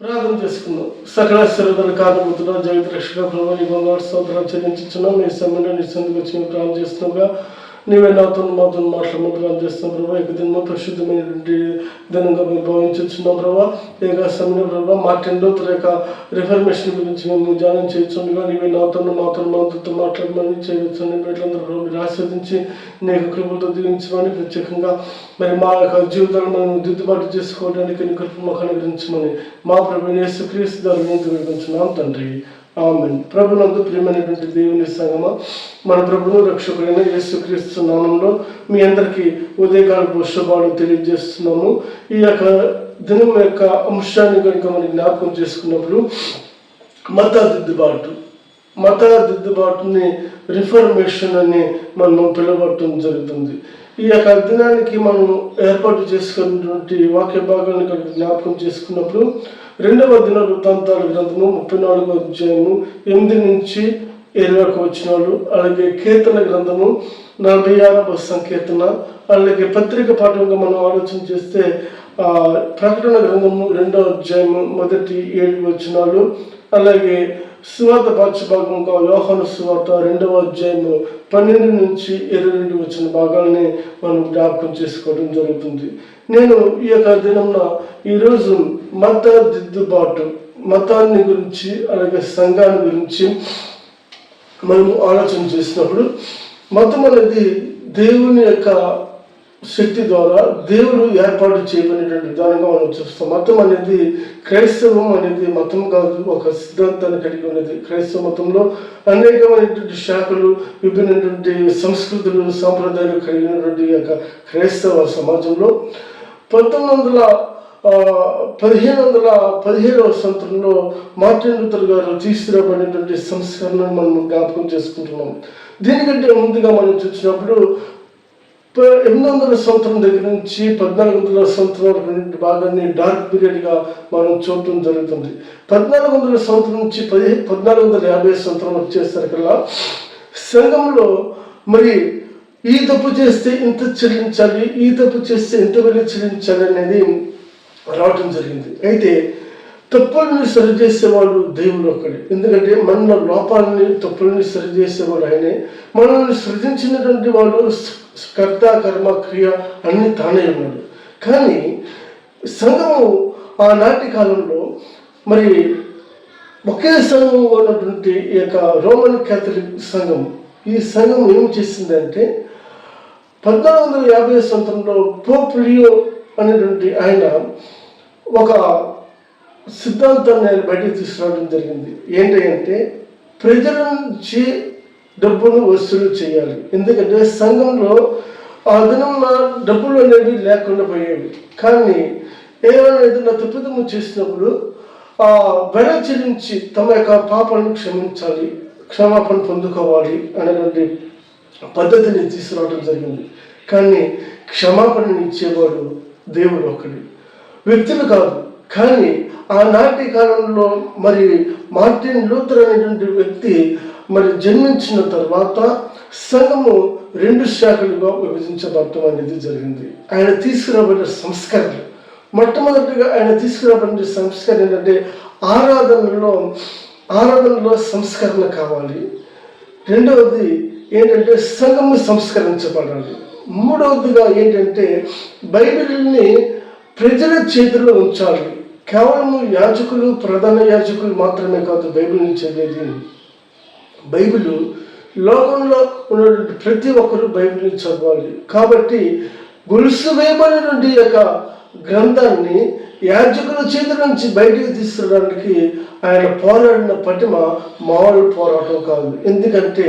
ప్రార్థన చేసుకుందాం. సకల శ్రద్ధను కాకపోతున్నాం జగత్ రక్షణ ప్రభు నీ బంగారు స్తోత్రాలు చెల్లించున్నాం నీ సమయంలో నీ సందుకు వచ్చి ప్రార్థన చేస్తున్నాం. నీవే నాతో మాతో మాట్లాడమని ప్రార్థన చేస్తున్నాం ప్రభావ ఇక దిన పరిశుద్ధమైనటువంటి దినంగా మేము భావించున్నాం ప్రభావ ఏక సమయం ప్రభావ మార్టిన్లో యొక్క రిఫర్మేషన్ గురించి మేము ధ్యానం చేయొచ్చుగా నీవే నాతో మాతో మాతో మాట్లాడమని చేయవచ్చు బిడ్డలందరూ ప్రభు మీరు ఆస్వాదించి నీకు కృపలతో దీవించమని ప్రత్యేకంగా మరి మా యొక్క జీవితాలను మనం దిద్దుబాటు చేసుకోవడానికి నీ కృప మాకు అనుగ్రహించమని మా ప్రభు యేసుక్రీస్తు ద్వారా వినిపించున్నాం తండ్రి. ఆమెన్. ప్రభునందు ప్రియమైనటువంటి దేవుని సంగమ మన ప్రభును రక్షకుడైన యేసుక్రీస్తు నామంలో మీ అందరికీ ఉదయకాలపు శుభాలు తెలియజేస్తున్నాము. ఈ యొక్క దినం యొక్క అంశాన్ని కనుక మనం జ్ఞాపకం చేసుకున్నప్పుడు మత దిద్దుబాటు మత దిద్దుబాటుని రిఫర్మేషన్ అని మనం పిలవటం జరుగుతుంది. ఈ యొక్క దినానికి మనం ఏర్పాటు చేసుకున్నటువంటి వాక్య భాగాన్ని కనుక జ్ఞాపకం చేసుకున్నప్పుడు రెండవ దిన వృత్తాంతాల గ్రంథము ముప్పై నాలుగవ అధ్యాయము ఎనిమిది నుంచి ఇరవై ఒక వచ్చినాలు అలాగే కీర్తన గ్రంథము నలభై ఆరవ సంకీర్తన అలాగే పత్రిక పాఠంగా మనం ఆలోచన చేస్తే ప్రకటన గ్రంథము రెండవ అధ్యాయము మొదటి ఏడు వచనాలు అలాగే సువార్త పాఠ్యభాగంగా యోహన సువార్త రెండవ అధ్యాయము పన్నెండు నుంచి ఇరవై రెండు వచ్చిన భాగాల్ని మనం జ్ఞాపకం చేసుకోవడం జరుగుతుంది. నేను ఈ యొక్క దినంన ఈరోజు మత దిద్దుబాటు మతాన్ని గురించి అలాగే సంఘాన్ని గురించి మనము ఆలోచన చేసినప్పుడు మతం అనేది దేవుని యొక్క శక్తి ద్వారా దేవుడు ఏర్పాటు చేయబడినటువంటి విధానంగా మనం చూస్తాం. మతం అనేది క్రైస్తవం అనేది మతం కాదు ఒక సిద్ధాంతాన్ని కలిగి ఉన్నది. క్రైస్తవ మతంలో అనేకమైనటువంటి శాఖలు విభిన్నటువంటి సంస్కృతులు సాంప్రదాయాలు కలిగినటువంటి యొక్క క్రైస్తవ సమాజంలో పంతొమ్మిది వందల ఆ, పదిహేను వందల పదిహేడవ సంవత్సరంలో మార్టిన్ లూథర్ గారు తీసుకురాబడినటువంటి సంస్కరణను మనం జ్ఞాపకం చేసుకుంటున్నాం. దీనికంటే ముందుగా మనం చూసినప్పుడు ఎనిమిది వందల సంవత్సరం దగ్గర నుంచి పద్నాలుగు వందల సంవత్సరం భాగాన్ని డార్క్ పీరియడ్గా మనం చూడటం జరుగుతుంది. పద్నాలుగు వందల సంవత్సరం నుంచి పది పద్నాలుగు వందల యాభై సంవత్సరం వచ్చేసరికల్లా సంఘంలో మరి ఈ తప్పు చేస్తే ఇంత చెల్లించాలి ఈ తప్పు చేస్తే ఇంత వెళ్ళి చెల్లించాలి అనేది రావటం జరిగింది. అయితే తప్పుల్ని సరిచేసేవాడు దేవుడు ఒక్కడే. ఎందుకంటే మన లోపాలని తప్పుల్ని సరిచేసేవాడు ఆయనే. మనల్ని సృజించినటువంటి వాడు కర్త కర్మ క్రియ అన్ని తానే ఉన్నాడు. కానీ సంఘము ఆనాటి కాలంలో మరి ఒకే సంఘం ఉన్నటువంటి ఈ యొక్క రోమన్ క్యాథలిక్ సంఘం ఈ సంఘం ఏం చేసిందంటే పద్నాలుగు వందల యాభై సంవత్సరంలో పోప్ లియో అనేటువంటి ఆయన ఒక సిద్ధాంతాన్ని నేను బయటకు తీసుకురావడం జరిగింది. ఏంటంటే ప్రజల నుంచి డబ్బును వసూలు చేయాలి. ఎందుకంటే సంఘంలో ఆ దినంలో డబ్బులు అనేవి లేకుండా పోయేవి. కానీ ఏమైనా ఏదైనా తప్పిదము చేసినప్పుడు ఆ వెల చెల్లించి తమ యొక్క పాపలను క్షమించాలి క్షమాపణ పొందుకోవాలి అనేటువంటి పద్ధతిని తీసుకురావడం జరిగింది. కానీ క్షమాపణను ఇచ్చేవాడు దేవుడు ఒకడు. వ్యక్తులు కాదు. కానీ ఆనాటి కాలంలో మరి మార్టిన్ లూథర్ అనేటువంటి వ్యక్తి మరి జన్మించిన తర్వాత సంఘము రెండు శాఖలుగా విభజించబడటం అనేది జరిగింది. ఆయన తీసుకురాబడిన సంస్కరణ మొట్టమొదటిగా ఆయన తీసుకురాబడిన సంస్కరణ ఏంటంటే ఆరాధనలో ఆరాధనలో సంస్కరణ కావాలి. రెండవది ఏంటంటే సంఘము సంస్కరించబడాలి. మూడవదిగా ఏంటంటే బైబిల్ని ప్రజల చేతిలో ఉంచాలి. కేవలం యాజకులు ప్రధాన యాజకులు మాత్రమే కాదు బైబిల్ని చదివేది బైబిల్ లోకంలో ఉన్నటువంటి ప్రతి ఒక్కరూ బైబిల్ని చదవాలి. కాబట్టి గొలుసు వేయబడినటువంటి యొక్క గ్రంథాన్ని యాజకుల చేతి నుంచి బయటికి తీసుకురావడానికి ఆయన పోరాడిన పటిమ మామూలు పోరాటం కాదు. ఎందుకంటే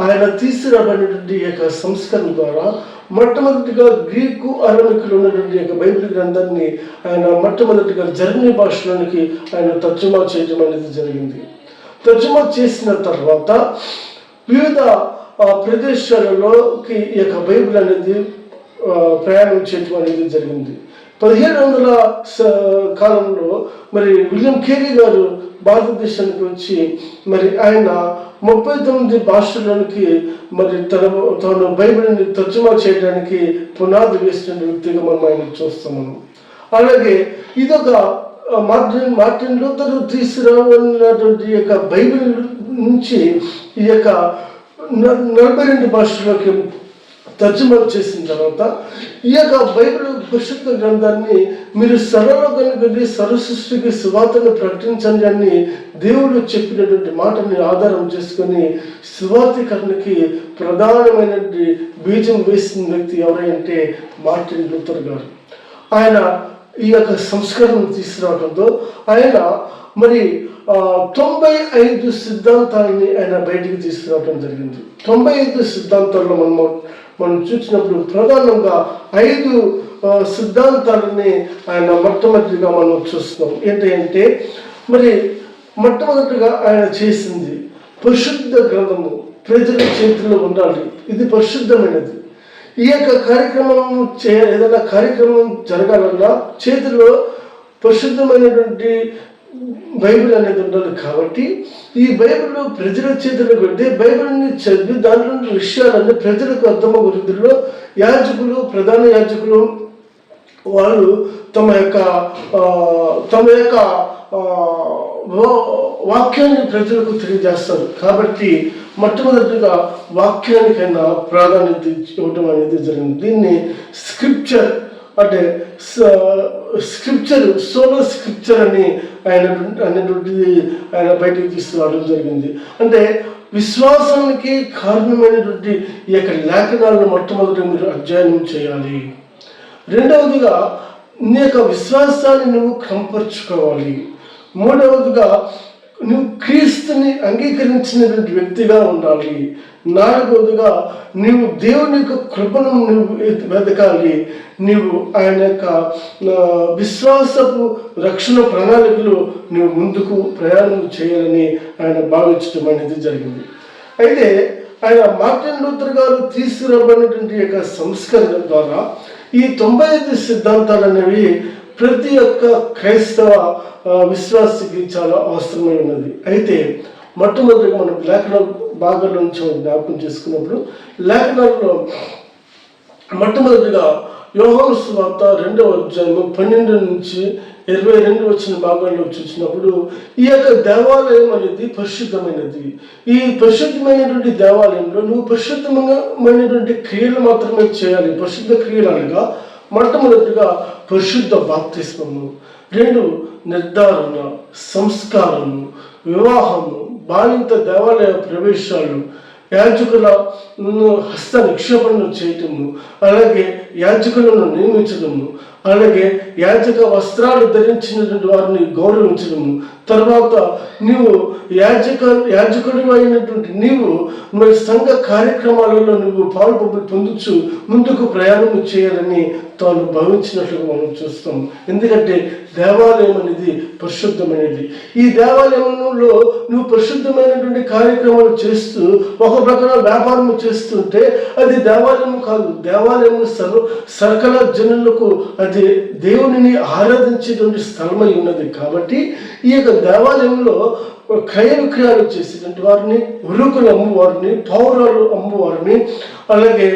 ఆయన తీసుకురాబడినటువంటి యొక్క సంస్కరణ ద్వారా మొట్టమొదటిగా గ్రీకు అరణికులు ఉన్నటువంటి యొక్క బైబిల్ గ్రంథాన్ని ఆయన మొట్టమొదటిగా జర్మనీ భాషలోనికి ఆయన తర్జుమా చేయడం అనేది జరిగింది. తర్జుమా చేసిన తర్వాత వివిధ ప్రదేశాలలోకి ఈ యొక్క బైబిల్ అనేది ప్రయాణం చేయటం అనేది జరిగింది. పదిహేడు వందల స- కాలంలో మరి విలియం కేరీ గారు భారతదేశానికి వచ్చి మరి ఆయన ముప్పై తొమ్మిది భాషలకి మరి తన తన బైబిల్ని తర్జుమా చేయడానికి పునాది వేసిన వ్యక్తిగా మనం ఆయన చూస్తున్నాము అలాగే ఇదొక మార్టిన్ మార్టిన్ లూథర్ తీసుకురావాలన్నటువంటి ఈ యొక్క బైబిల్ నుంచి ఈ యొక్క నలభై రెండు భాషలోకి తర్జుమా చేసిన తర్వాత ఈ యొక్క బైబిల్ పరిశుద్ధ గ్రంథాన్ని మీరు సర్వలోకానికి వెళ్ళి సర్వ సృష్టికి సువార్తను ప్రకటించండి అని దేవుడు చెప్పినటువంటి మాటని ఆధారం చేసుకొని సువార్తీకరణకి ప్రధానమైనటువంటి బీజం వేసిన వ్యక్తి ఎవరంటే మార్టిన్ లూథర్ గారు. ఆయన ఈ యొక్క సంస్కరణ తీసుకురావడంతో ఆయన మరి ఆ, తొంభై ఐదు సిద్ధాంతాలని ఆయన బయటికి తీసుకురావడం జరిగింది. తొంభై ఐదు సిద్ధాంతాల్లో మనం మనం చూసినప్పుడు ప్రధానంగా ఐదు సిద్ధాంతాలని ఆయన మొట్టమొదటిగా మనం చూస్తున్నాం. ఏంటంటే మరి మొట్టమొదటిగా ఆయన చేసింది పరిశుద్ధ గ్రంథము ప్రజల చేతిలో ఉండాలి. ఇది పరిశుద్ధమైనది. ఈ యొక్క కార్యక్రమం చే ఏదైనా కార్యక్రమం జరగాలన్నా చేతిలో పరిశుద్ధమైనటువంటి బైబిల్ అనేది ఉండాలి కాబట్టి ఈ బైబిల్ ప్రజల చేతులు పెడితే బైబిల్ని చదివి దాంట్లో విషయాలన్నీ ప్రజలకు అర్థమయ్యే రీతిలో యాజకులు ప్రధాన యాజకులు వాళ్ళు తమ యొక్క తమ యొక్క వాక్యాన్ని ప్రజలకు తెలియజేస్తారు. కాబట్టి మొట్టమొదటిగా వాక్యానికైనా ప్రాధాన్యత ఇవ్వటం అనేది జరిగింది. దీన్ని స్క్రిప్చర్ అంటే స్క్రిప్చర్ సోలో స్క్రిప్చర్ అని ఆయన అనేటువంటిది ఆయన బయటికి తీసుకురావడం జరిగింది. అంటే విశ్వాసానికి కారణమైనటువంటి ఈ యొక్క లేఖనాలను మొట్టమొదటి మీరు అధ్యయనం చేయాలి. రెండవదిగా నీ యొక్క విశ్వాసాన్ని నువ్వు క్రమపరుచుకోవాలి. మూడవదిగా నువ్వు క్రీస్తుని అంగీకరించినటువంటి వ్యక్తిగా ఉండాలి. నాలుగవదిగా నీవు దేవుని యొక్క కృపను నువ్వు వెతకాలి. నీవు ఆయన యొక్క విశ్వాసపు రక్షణ ప్రణాళికలు నువ్వు ముందుకు ప్రయాణం చేయాలని ఆయన భావించడం అనేది జరిగింది. అయితే ఆయన మార్టిన్ లూథర్ గారు తీసుకురాబడినటువంటి యొక్క సంస్కరణ ద్వారా ఈ తొంభై ఐదు సిద్ధాంతాలు అనేవి ప్రతి ఒక్క క్రైస్తవ విశ్వాసకి విశ్వాసికి చాలా అవసరమై ఉన్నది. అయితే మొట్టమొదటి మనం లేఖన బాగా నుంచి జ్ఞాపకం చేసుకున్నప్పుడు లేఖనాల్లో మొట్టమొదటిగా యోహాను వార్త రెండవ అధ్యాయము పన్నెండు నుంచి ఇరవై రెండు వచ్చిన భాగంలో చూసినప్పుడు ఈ యొక్క దేవాలయం అనేది పరిశుద్ధమైనది. ఈ పరిశుద్ధమైనటువంటి దేవాలయంలో నువ్వు పరిశుద్ధమైనటువంటి క్రియలు మాత్రమే చేయాలి. పరిశుద్ధ క్రియలు అనగా మొట్టమొదటిగా పరిశుద్ధ బాప్తిస్మము. రెండు నిర్ధారణ సంస్కారము వివాహము బాలింత దేవాలయ ప్రవేశాలు యాజకుల హస్త నిక్షేపణను చేయటము అలాగే యాజకులను నియమించడము అలాగే యాజక వస్త్రాలు ధరించినటువంటి వారిని గౌరవించడము. తర్వాత నీవు యాజక యాజకుడు అయినటువంటి నీవు మరి సంఘ కార్యక్రమాలలో నువ్వు పాల్పొందుచు ముందుకు ప్రయాణం చేయాలని తాను భవించినట్లుగా మనం చూస్తాం. ఎందుకంటే దేవాలయం అనేది పరిశుద్ధమైనది. ఈ దేవాలయంలో నువ్వు పరిశుద్ధమైనటువంటి కార్యక్రమాలు చేస్తూ ఒక ప్రకారం వ్యాపారం చేస్తుంటే అది దేవాలయం కాదు. దేవాలయం సర్వ సకల జనులకు అది దేవునిని ఆరాధించేటువంటి స్థలమై ఉన్నది. కాబట్టి ఈ యొక్క దేవాలయంలో క్రయ విక్రయాలు చేసేటువంటి వారిని ఉరుకులు అమ్మువారిని పౌరాలు అమ్మువారిని అలాగే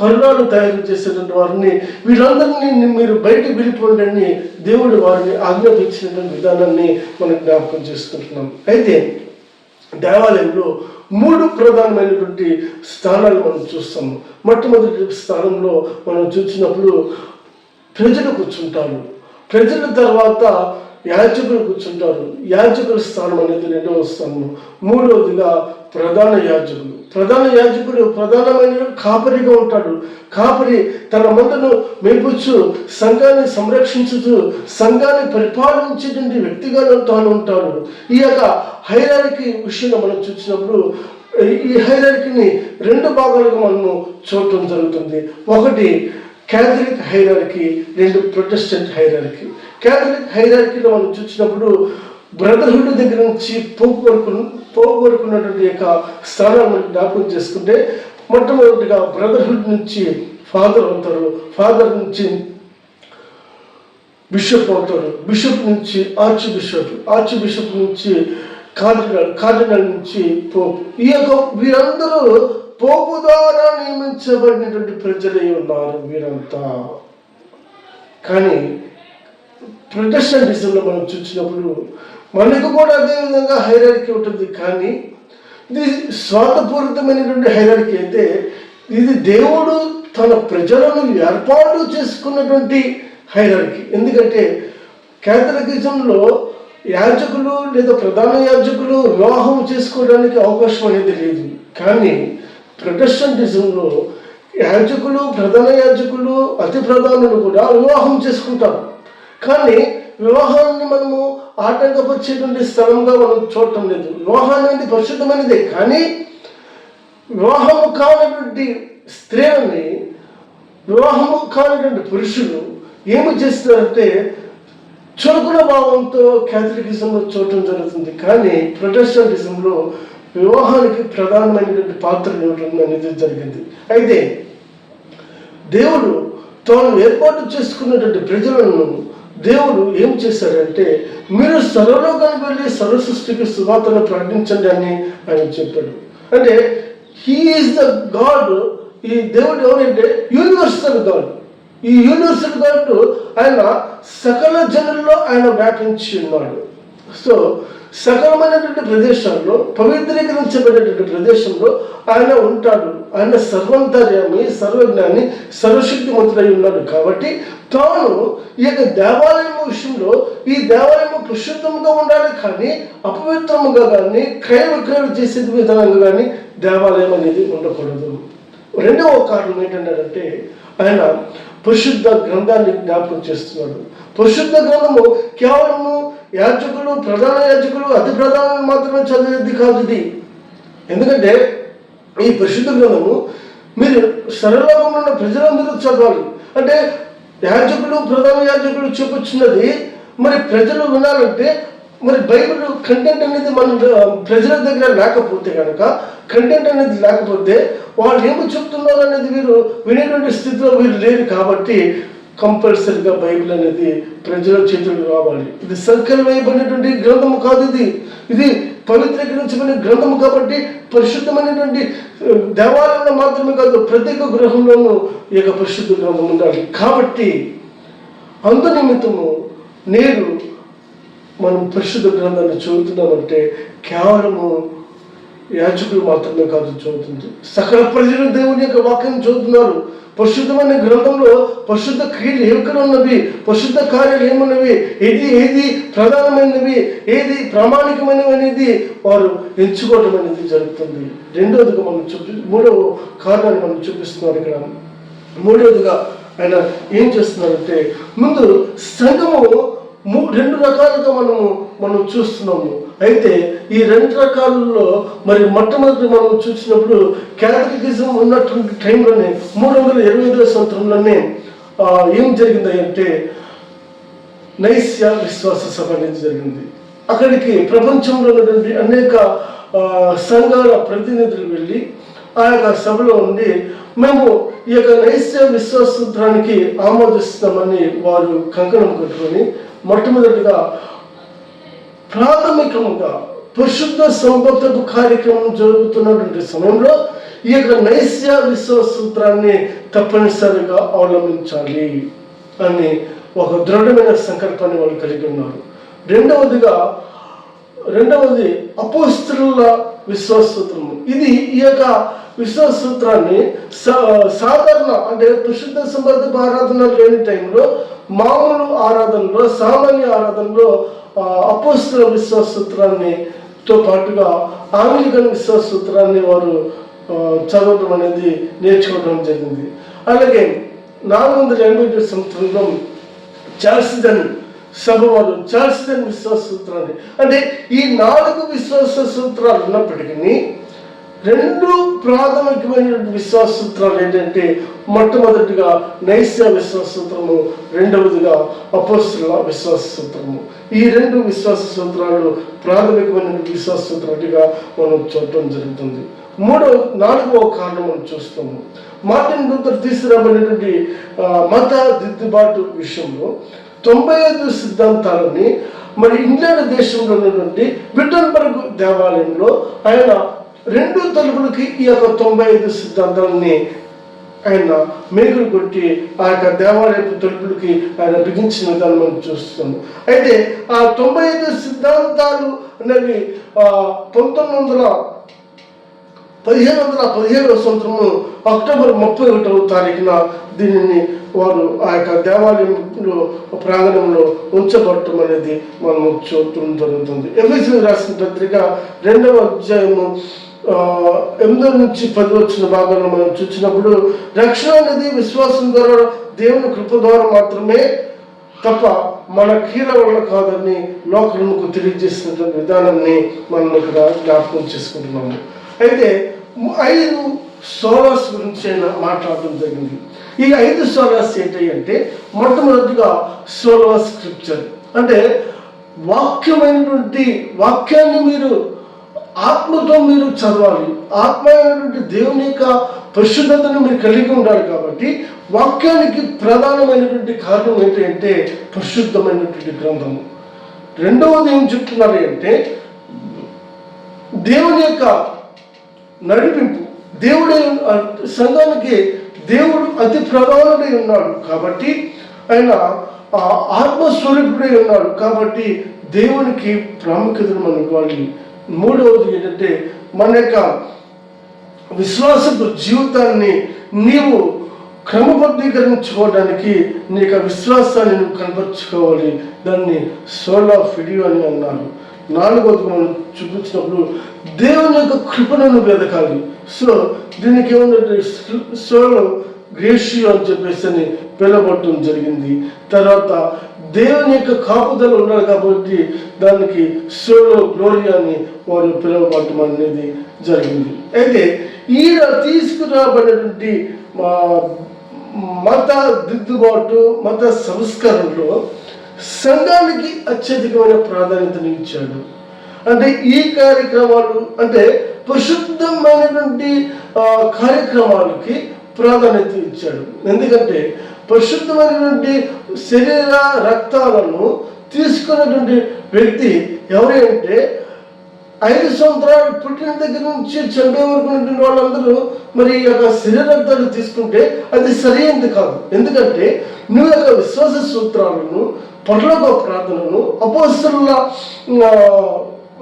కొర్రాలు తయారు చేసేటువంటి వారిని వీళ్ళందరినీ మీరు బయటకు వెళ్ళిపోండి దేవుడు వారిని ఆజ్ఞాపించినటువంటి విధానాన్ని మనం జ్ఞాపకం చేసుకుంటున్నాం. అయితే దేవాలయంలో మూడు ప్రధానమైనటువంటి స్థానాలు మనం చూస్తాము మొట్టమొదటి స్థానంలో మనం చూసినప్పుడు ప్రజలు కూర్చుంటారు. ప్రజల తర్వాత యాజకులు కూర్చుంటారు. యాజకుల స్థానం అనేది రెండవ స్థానం మూడవదిగా ప్రధాన యాజకులు. ప్రధాన యాజకుడు ప్రధానమైన కాపరిగా ఉంటాడు. కాపరి తన మందును మేపుచ్చు సంఘాన్ని సంరక్షించుతూ సంఘాన్ని పరిపాలించేటువంటి వ్యక్తిగా తాను ఉంటాడు. ఈ యొక్క హైరారికి విషయంలో మనం చూసినప్పుడు ఈ హైరారికిని రెండు భాగాలుగా మనము చూడటం జరుగుతుంది. ఒకటి క్యాథలిక్ హైరార్కీ రెండు ప్రొటెస్టెంట్ హైరారికి. క్యాథలిక్ హైరార్కీలో మనం చూసినప్పుడు బ్రదర్హుడ్ దగ్గర నుంచి పోపు వరకు పోపు వరకు ఉన్నటువంటి యొక్క స్థానాలను జ్ఞాపకం చేసుకుంటే మొట్టమొదటిగా బ్రదర్హుడ్ నుంచి ఫాదర్ అవుతారు. ఫాదర్ నుంచి బిషప్ అవుతారు. బిషప్ నుంచి ఆర్చ్ బిషప్. ఆర్చ్ బిషప్ నుంచి కార్డినల్ కార్డినల్ నుంచి పోపు. ఈ యొక్క వీరందరూ పోపు ద్వారా నియమించబడినటువంటి ప్రజలే ఉన్నారు వీరంతా. కానీ ప్రొటెస్టెంటిజంలో మనం చూసినప్పుడు మనకు కూడా అదేవిధంగా హైరార్కీ ఉంటుంది. కానీ ఇది స్వార్థపూరితమైనటువంటి హైరార్కీ అయితే ఇది దేవుడు తన ప్రజలను ఏర్పాటు చేసుకున్నటువంటి హైరార్కీ ఎందుకంటే క్యాథలికిజంలో యాజకులు లేదా ప్రధాన యాజకులు వివాహం చేసుకోవడానికి అవకాశం అనేది లేదు. కానీ ప్రొటెస్టంటిజంలో యాజకులు ప్రధాన యాజకులు అతి ప్రధానులు కూడా వివాహం చేసుకుంటారు. కానీ వివాహాన్ని మనము ఆటంకపరిచేటువంటి స్థలంగా మనం చూడటం లేదు. వివాహం అనేది పరిశుద్ధమైనదే కానీ వివాహము కానటువంటి స్త్రీలని వివాహము కానటువంటి పురుషులు ఏమి చేస్తారంటే చురుకుల భావంతో క్యాథలికిజంలో చూడటం జరుగుతుంది. కానీ ప్రొటెస్టంటిజంలో వివాహానికి ప్రధానమైనటువంటి పాత్ర ఇవ్వడం అనేది జరిగింది. అయితే దేవుడు తాను ఏర్పాటు చేసుకున్నటువంటి ప్రజలను దేవుడు ఏం చేశాడంటే మీరు సర్వలోకానికి వెళ్ళి సర్వ సృష్టికి సువార్తను ప్రకటించండి అని ఆయన చెప్పాడు. అంటే హీఈస్ ద గాడ్ ఈ దేవుడు ఎవరంటే యూనివర్సల్ గాడ్ ఈ యూనివర్సల్ గాడ్ ఆయన సకల జనుల్లో ఆయన వ్యాపించి ఉన్నాడు. సో సకలమైనటువంటి ప్రదేశాల్లో పవిత్రీకరించబడేటువంటి ప్రదేశంలో ఆయన ఉంటాడు. ఆయన సర్వంతర్యామి సర్వజ్ఞాని సర్వశక్తిమంతుడై ఉన్నాడు. కాబట్టి తాను ఈ యొక్క దేవాలయం విషయంలో ఈ దేవాలయం పరిశుద్ధంగా ఉండాలి కానీ అపవిత్రముగా కానీ క్రయ విక్రయం చేసే విధానంగా కానీ దేవాలయం అనేది ఉండకూడదు. రెండవ కారణం ఏంటంటే ఆయన పరిశుద్ధ గ్రంథాన్ని జ్ఞాపకం చేస్తున్నాడు. పరిశుద్ధ గ్రంథము కేవలము యాజకులు ప్రధాన యాజకులు అతి ప్రధానం మాత్రమే చదివేది కాదు ఇది. ఎందుకంటే ఈ పరిశుద్ధ గ్రంథము మీరు సరళంగా ఉన్న ప్రజలందరూ చదవాలి. అంటే యాజకులు ప్రధాన యాజకులు చూపించినది మరి ప్రజలు వినాలంటే మరి బైబిల్ కంటెంట్ అనేది మన ప్రజల దగ్గర లేకపోతే కనుక కంటెంట్ అనేది లేకపోతే వాళ్ళు ఏమి చెప్తున్నారు అనేది వీరు వినేటువంటి స్థితిలో వీరు లేరు కాబట్టి కంపల్సరిగా బైబిల్ అనేది ప్రజల చేతులకు రావాలి. ఇది సర్కిల్ వేయబడినటువంటి గ్రంథము కాదు ఇది. ఇది పవిత్రీకరించబడిన గ్రంథము కాబట్టి పరిశుద్ధమైనటువంటి దేవాలయంలో మాత్రమే కాదు ప్రతి ఒక్క గృహంలోనూ ఈ యొక్క పరిశుద్ధ గ్రంథం ఉండాలి. కాబట్టి అందు నిమిత్తము నేను మనం పరిశుద్ధ గ్రంథాన్ని చదువుతున్నామంటే కేవలము యాజకులు మాత్రమే కాదు చదువుతుంది సకల ప్రజలు దేవుని యొక్క వాక్యం చదువుతున్నారు. పరిశుద్ధమైన గ్రంథంలో పరిశుద్ధ క్రియలు ఎక్కడ ఉన్నవి? పరిశుద్ధ కార్యాలు ఏమున్నవి? ఏది ఏది ప్రధానమైనవి? ఏది ప్రామాణికమైనవి అనేది వారు ఎంచుకోవడం అనేది జరుగుతుంది. రెండోదిగా మనం చూపి మూడవ కారణాన్ని మనం చూపిస్తున్నారు ఇక్కడ. మూడవదిగా ఆయన ఏం చేస్తున్నారంటే ముందు సంఘము రెండు రకాలుగా మనము మనం చూస్తున్నాము. అయితే ఈ రెండు రకాలలో మరి మొట్టమొదటి మనం చూసినప్పుడు క్యాథలికిజం ఉన్నటువంటి టైంలోనే మూడు వందల ఇరవై ఐదవ సంవత్సరంలోనే ఏం జరిగింది అంటే నైస్య విశ్వాస సభ అనేది జరిగింది. అక్కడికి ప్రపంచంలో ఉన్నటువంటి అనేక సంఘాల ప్రతినిధులు వెళ్ళి ఆ యొక్క సభలో ఉండి మేము ఈ యొక్క నైస్య విశ్వాస సూత్రానికి ఆమోదిస్తామని వారు కంకణం కట్టుకొని మొట్టమొదటిగా ప్రాథమికంగా పరిశుద్ధ సంబద్ధపు కార్యక్రమం జరుగుతున్నటువంటి సమయంలో ఈ యొక్క నైశ్య విశ్వ సూత్రాన్ని తప్పనిసరిగా అవలంబించాలి అని ఒక దృఢమైన సంకల్పాన్ని వాళ్ళు కలిగి ఉన్నారు. రెండవదిగా రెండవది అపోస్తుల విశ్వాస సూత్రము ఇది ఈ యొక్క విశ్వాస సూత్రాన్ని సా- సాధారణ అంటే పరిశుద్ధ సంబంధ ఆరాధన లేని టైంలో మామూలు ఆరాధనలో సామాన్య ఆరాధనలో అపోస్తుల విశ్వాస సూత్రాన్ని తో పాటుగా ఆంగ్లికన్ విశ్వాస సూత్రాన్ని వారు చదవటం అనేది నేర్చుకోవడం జరిగింది. అలాగే నాలుగు వందల ఎనభై సంవత్సరంలో చాల్సిదన్ సభ వారు విశ్వాస సూత్రాన్ని అంటే ఈ నాలుగు విశ్వాస సూత్రాలు ఉన్నప్పటికీ రెండు ప్రాథమికమైన విశ్వాస సూత్రాలు ఏంటంటే మొట్టమొదటిగా నైస్య విశ్వాస సూత్రము రెండవదిగా అపోస్తుల విశ్వాస సూత్రము. ఈ రెండు విశ్వాస సూత్రాలు ప్రాథమికమైన విశ్వాస సూత్రాలుగా మనం చూడటం జరుగుతుంది. మూడవ నాలుగవ కారణం మనం చూస్తాము. మార్టిన్ లూథర్ తీసుకురాబడినటువంటి మత దిద్దుబాటు విషయంలో తొంభై ఐదు సిద్ధాంతాలని మరి ఇంగ్లాండ్ దేశంలో ఉన్నటువంటి బ్రిటన్బర్గ్ దేవాలయంలో ఆయన రెండు తలుపులకి ఈ యొక్క తొంభై ఐదు సిద్ధాంతాలని ఆయన మేకులు కొట్టి ఆ యొక్క దేవాలయపు తలుపులకి ఆయన బిగించిన విధానం మనం చూస్తున్నాం. అయితే ఆ తొంభై ఐదు సిద్ధాంతాలు అనేవి పంతొమ్మిది వందల పదిహేను వందల పదిహేడవ సంవత్సరము అక్టోబర్ ముప్పై ఒకటవ తారీఖున దీనిని వారు ఆ యొక్క దేవాలయంలో ప్రాంగణంలో ఉంచబడటం అనేది మనం చూడటం జరుగుతుంది. ఎఫ్ఎస్సి రాసిన పత్రిక రెండవ అధ్యాయము ఎనిమిదో ఎనిమిది నుంచి పది వచ్చిన భాగంలో మనం చూసినప్పుడు రక్షణ అనేది విశ్వాసం ద్వారా దేవుని కృప ద్వారా మాత్రమే తప్ప మన కీల వల్ల కాదని లోకముకు తెలియజేసినటువంటి విధానాన్ని మనం ఇక్కడ జ్ఞాపకం చేసుకుంటున్నాము. అయితే ఐదు సోలాస్ గురించి ఆయన మాట్లాడడం జరిగింది. ఈ ఐదు సోలాస్ ఏంటి అంటే మొట్టమొదటిగా సోలో స్క్రిప్చర్. అంటే వాక్యమైనటువంటి వాక్యాన్ని మీరు ఆత్మతో మీరు చదవాలి. ఆత్మ అయినటువంటి దేవుని యొక్క పరిశుద్ధతను మీరు కలిగి ఉండాలి కాబట్టి వాక్యానికి ప్రధానమైనటువంటి కారణం ఏంటంటే పరిశుద్ధమైనటువంటి గ్రంథము. రెండవది ఏం చెప్తున్నారు అంటే దేవుని యొక్క నడిపింపు. దేవుడే సంఘానికి దేవుడు అతి ప్రధానుడై ఉన్నాడు కాబట్టి ఆయన ఆత్మస్వరూపుడై ఉన్నాడు కాబట్టి దేవునికి ప్రాముఖ్యతను మనం ఇవ్వాలి. మూడవది ఏంటంటే మన యొక్క విశ్వాసపు జీవితాన్ని నీవు క్రమబద్ధీకరించుకోవడానికి నీ యొక్క విశ్వాసాన్ని నువ్వు కనపరుచుకోవాలి. దాన్ని సోల్ ఆఫ్ ఫిడియో అని అన్నారు. నాలుగోది మనం చూపించినప్పుడు దేవుని యొక్క కృపణను వెదకాలి సో దీనికి ఏమంటే సోలో గ్రేషియో అని చెప్పేసి అని పిలవబడటం జరిగింది. తర్వాత దేవుని యొక్క కాపుదలు ఉన్నారు కాబట్టి దానికి సోలో గ్లోరియా అని వారు పిలవబడటం అనేది జరిగింది. అయితే ఈయన తీసుకురాబడినటువంటి మా మత దిద్దుబాటు మత సంస్కరణలో సంఘానికి అత్యధికమైన ప్రాధాన్యతను ఇచ్చాడు అంటే ఈ కార్యక్రమాలు అంటే పరిశుద్ధమైనటువంటి కార్యక్రమాలకి ప్రాధాన్యత ఇచ్చాడు. ఎందుకంటే పరిశుద్ధమైనటువంటి శరీర రక్తాలను తీసుకున్నటువంటి వ్యక్తి ఎవరంటే అంటే ఐదు సంవత్సరాలు పుట్టిన దగ్గర నుంచి చంపే వరకు ఉన్నటువంటి వాళ్ళందరూ మరి ఈ యొక్క శరీరక్తాలు తీసుకుంటే అది సరైనది కాదు. ఎందుకంటే నువ్వు యొక్క విశ్వాస సూత్రాలను పర్లోక ప్రార్థనను అపోస్తుల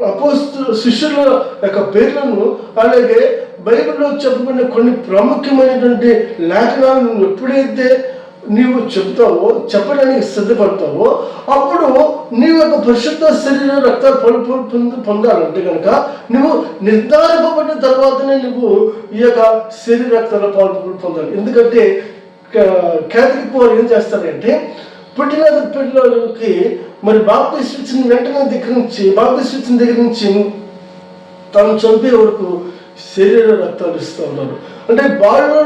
అపోస్తు శిష్యుల యొక్క పేర్లను అలాగే బైబిల్లో చెప్పబడిన కొన్ని ప్రాముఖ్యమైనటువంటి లేఖనాలను ఎప్పుడైతే నీవు చెప్తావో చెప్పడానికి సిద్ధపడతావో అప్పుడు నీ యొక్క పరిశుద్ధ శరీర రక్త పలుపు పొందాలంటే కనుక నువ్వు నిర్ధారింపబడిన తర్వాతనే నువ్వు ఈ యొక్క శరీర రక్తాల పాలు పొందాలి. ఎందుకంటే క్యాథలిక్ వారు ఏం చేస్తారంటే పుట్టిన పిల్లలకి మరి బాప్తీస్ ఇచ్చిన వెంటనే దగ్గర నుంచి బాప్తీస్ ఇచ్చిన దగ్గర నుంచి తను చంపే వరకు శరీర రక్తాలు ఇస్తూ ఉన్నారు. అంటే వాళ్ళు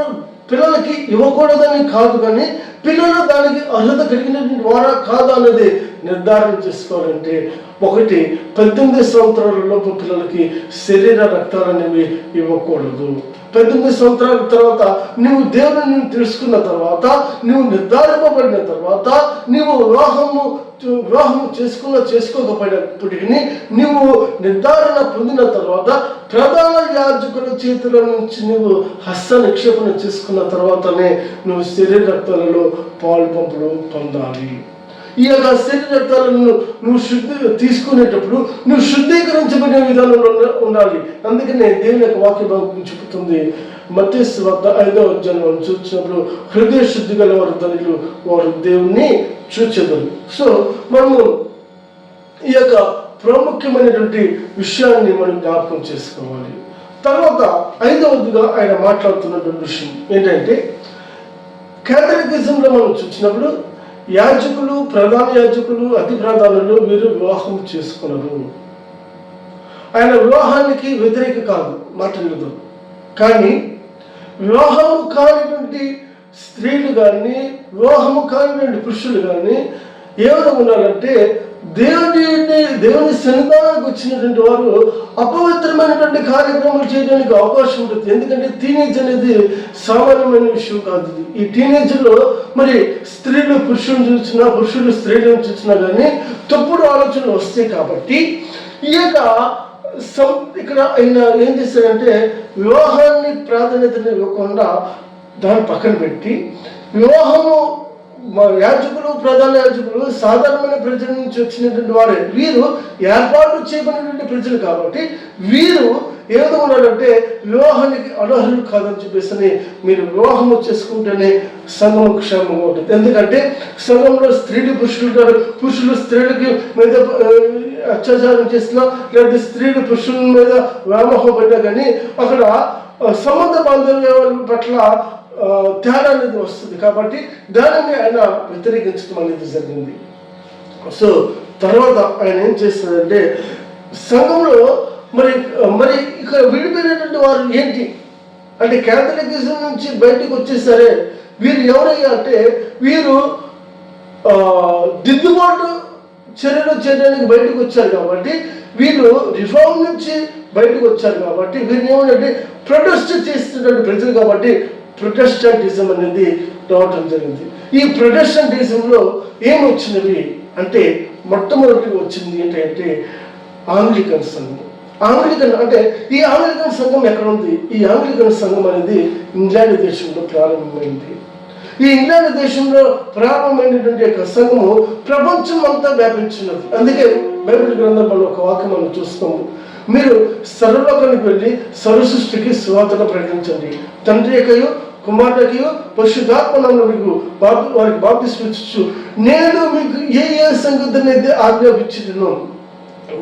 పిల్లలకి ఇవ్వకూడదని కాదు కానీ పిల్లలు దానికి అర్హత కలిగినటువంటి వారా కాదా అనేది నిర్ధారణ చేసుకోవాలంటే ఒకటి పద్దెనిమిది సంవత్సరాల లోపు పిల్లలకి శరీర రక్తాలు అనేవి ఇవ్వకూడదు. పద్దెనిమిది సంవత్సరాల తర్వాత నువ్వు దేవుని తెలుసుకున్న తర్వాత నువ్వు నిర్ధారింపబడిన తర్వాత నువ్వు వివాహము వివాహం చేసుకున్న చేసుకోకపోయినప్పటికీ నువ్వు నిర్ధారణ పొందిన తర్వాత ప్రధాన యాజకుల చేతుల నుంచి నువ్వు హస్త నిక్షేపణ చేసుకున్న తర్వాతనే నువ్వు శరీర రక్తాలలో పాలు పంపులు పొందాలి. ఈ యొక్క శరీర రక్తాలను నువ్వు శుద్ధి తీసుకునేటప్పుడు నువ్వు శుద్ధీకరించబడిన విధానంలో ఉండాలి. అందుకనే దేవుని యొక్క వాక్య భాగం చెబుతుంది. మత్స్సు వద్ద ఐదవ జన్మం చూసినప్పుడు హృదయ శుద్ధి గల వారు ధనులు వారు దేవుణ్ణి చూచెదరు. సో మనము ఈ యొక్క ప్రాముఖ్యమైనటువంటి విషయాన్ని మనం జ్ఞాపకం చేసుకోవాలి. తర్వాత ఐదవదిగా ఆయన మాట్లాడుతున్నటువంటి విషయం ఏంటంటే క్యాథలికిజంలో మనం చూసినప్పుడు యాజకులు ప్రధాన యాజకులు అతి ప్రధానులు వీరు వివాహం చేసుకున్నారు ఆయన వివాహానికి వ్యతిరేక కాదు మాట్లాడదు కానీ వివాహము కానిటువంటి స్త్రీలు కానీ వివాహము కానిటువంటి పురుషులు కానీ ఏమైనా ఉన్నారంటే దేవుని దేవుని సన్నిధానానికి వచ్చినటువంటి వారు అపవిత్రమైనటువంటి కార్యక్రమాలు చేయడానికి అవకాశం ఉంటుంది. ఎందుకంటే టీనేజ్ అనేది సామాన్యమైన విషయం కాదు ఈ టీనేజ్లో మరి స్త్రీలు పురుషులను చూసినా పురుషులు స్త్రీలను చూసినా కానీ తప్పుడు ఆలోచనలు వస్తాయి కాబట్టి ఈ యొక్క సం- ఇక్కడ ఆయన ఏం చేశారంటే వివాహాన్ని ప్రాధాన్యతను ఇవ్వకుండా దాన్ని పక్కన పెట్టి వివాహము మా యాజకులు ప్రధాన యాజకులు సాధారణమైన ప్రజల నుంచి వచ్చినటువంటి వారే వీరు ఏర్పాటు చేయబడినటువంటి ప్రజలు కాబట్టి వీరు ఏ విధంగా ఉన్నారంటే వివాహానికి అనర్హులు కాదని చెప్పేసి మీరు వివాహము చేసుకుంటేనే సంఘం క్షేమంగా ఉంటుంది. ఎందుకంటే సంఘంలో స్త్రీలు పురుషులు ఉంటారు. పురుషులు స్త్రీలకి మీద అత్యాచారం చేసినా లేదా స్త్రీలు పురుషుల మీద వ్యామోహం పడ్డా కానీ అక్కడ సంబంధ బాంధవ్యాల పట్ల తేడా అనేది వస్తుంది. కాబట్టి దానిని ఆయన వ్యతిరేకించడం అనేది జరిగింది. సో తర్వాత ఆయన ఏం చేస్తుందంటే సంఘంలో మరి మరి ఇక్కడ విడిపోయినటువంటి వారు ఏంటి? అంటే క్యాథలికిజం నుంచి బయటకు వచ్చేసరే. వీరు ఎవరయ్యా అంటే వీరు దిద్దుబాటు చర్యలు చేయడానికి బయటకు వచ్చారు కాబట్టి వీళ్ళు రిఫార్మ్ నుంచి బయటకు వచ్చారు కాబట్టి వీరిని ఏమంటే ప్రొటెస్ట్ చేస్తున్నటువంటి ప్రజలు కాబట్టి ప్రొటెస్టంటిజం అనేది రావటం జరిగింది. ఈ ప్రొటెస్టంటిజంలో ఏమొచ్చినవి అంటే మొట్టమొదటి వచ్చింది ఏంటంటే ఆంగ్లికన్ సంఘం. ఆంగ్లికన్ అంటే ఈ ఆంగ్లికన్ సంఘం ఎక్కడ ఉంది ఈ ఆంగ్లికన్ సంఘం అనేది ఇంగ్లాండ్ దేశంలో ప్రారంభమైంది. ఈ ఇంగ్లాండ్ దేశంలో ప్రారంభమైనటువంటి యొక్క సంఘము ప్రపంచం అంతా వ్యాపించినది. అందుకే బైబిల్ గ్రంథంలో ఒక వాక్యం మనం చూస్తాము. మీరు సర్వలోకానికి వెళ్ళి సర్వ సృష్టికి స్వాతను ప్రకటించండి. తండ్రి యొక్కయు కుమారుడికి పరిశుద్ధాత్మనంలో మీకు బాబు వారికి బాప్తిస్మిచ్చు నేను మీకు ఏ ఏ సంగతిని అయితే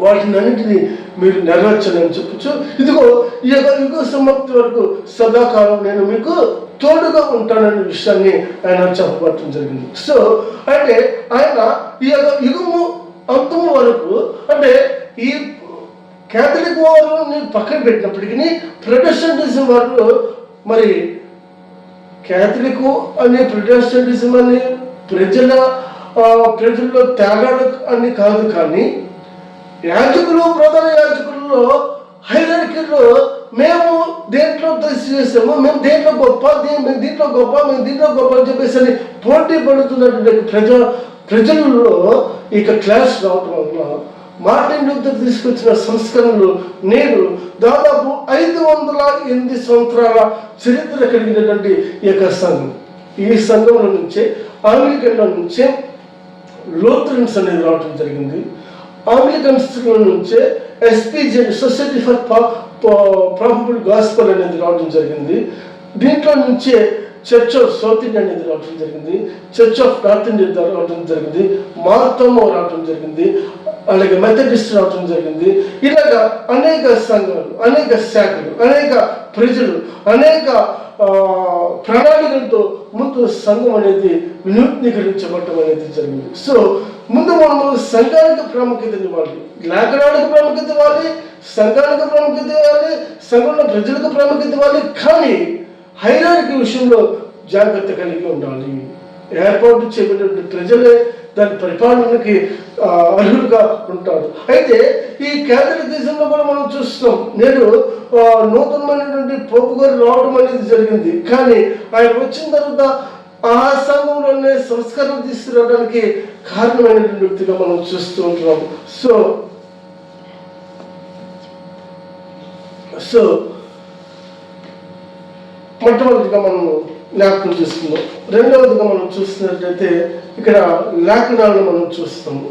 వాటిని అన్నింటినీ మీరు నెరవేర్చాలని చెప్పచ్చు ఇదిగో ఈ యొక్క యుగ సమాప్తి వరకు సదాకాలం నేను మీకు తోడుగా ఉంటాననే విషయాన్ని ఆయన చెప్పబడటం జరిగింది. సో అంటే ఆయన ఈ యొక్క యుగము అంతము వరకు అంటే ఈ కేథలిక్ వారు పక్కన పెట్టినప్పటికీ ప్రొటెస్టెంటిజం వారు మరి క్యాథలిక్ అనే ప్రొటెస్టెంటిజం అని ప్రజల ప్రజల్లో తేడాలు అని కాదు కానీ యాజకులు ప్రధాన యాజకుల్లో హైరార్కీలో మేము దేంట్లో చేసాము మేము దేంట్లో గొప్ప మేము దీంట్లో గొప్ప మేము దీంట్లో గొప్ప అని చెప్పేసి అని పోటీ పడుతున్నటువంటి ప్రజ ప్రజలలో ఇక క్లాష్ రావటం వల్ల మార్టిన్ లూథర్ తీసుకొచ్చిన సంస్కరణలు నేడు దాదాపు ఐదు వందల ఎనిమిది సంవత్సరాల చరిత్ర కలిగినటువంటి ఈ యొక్క సంఘం. ఈ సంఘంలో నుంచే ఆంగ్లికన్ల నుంచే లోత్రన్స్ అనేది రావడం జరిగింది. ఆంగ్లికన్స్ నుంచే ఎస్పీజే సొసైటీ ఫర్ ప్రాఫిబుల్ గాస్పల్ అనేది రావడం జరిగింది. దీంట్లో నుంచే చర్చ్ ఆఫ్ సౌత్ ఇండియా అనేది రావడం జరిగింది. చర్చ్ ఆఫ్ నార్త్ ఇండియా రావడం జరిగింది. మార్తోమో రావడం జరిగింది. అలాగే మెథడిస్ట్ రావడం జరిగింది. ఇలాగా అనేక సంఘాలు అనేక శాఖలు అనేక ప్రజలు అనేక ప్రణాళికలతో ముందు సంఘం అనేది వినూత్నీకరించబడటం అనేది జరిగింది. సో ముందు మనము సంఘానికి ప్రాముఖ్యత ఇవ్వాలి. లేఖనానికి ప్రాముఖ్యత ఇవ్వాలి సంఘానికి ప్రాముఖ్యత ఇవ్వాలి సంఘంలో ప్రజలకు ప్రాముఖ్యత ఇవ్వాలి కానీ హైరారిక విషయంలో జాగ్రత్త కలిగి ఉండాలి. ఏర్పాటు చేయబడిన ప్రజలే దాని పరిపాలనకి అర్హులుగా ఉంటారు. అయితే ఈ కేంద్రీకృతంలో కూడా మనం చూస్తున్నాం. నేను నూతనమైనటువంటి పోపు గారు రావడం అనేది జరిగింది. కానీ ఆయన వచ్చిన తర్వాత ఆ సంఘంలోనే సంస్కరణ తీసుకురావడానికి కారణమైనటువంటి వ్యక్తిగా మనం చూస్తూ ఉంటున్నాం సో సో మొట్టమొదటిగా మనము జ్ఞాపకం చేసుకుందాం. రెండవదిగా మనం చూసినట్లయితే ఇక్కడ లేఖనాలను మనం చూస్తాము.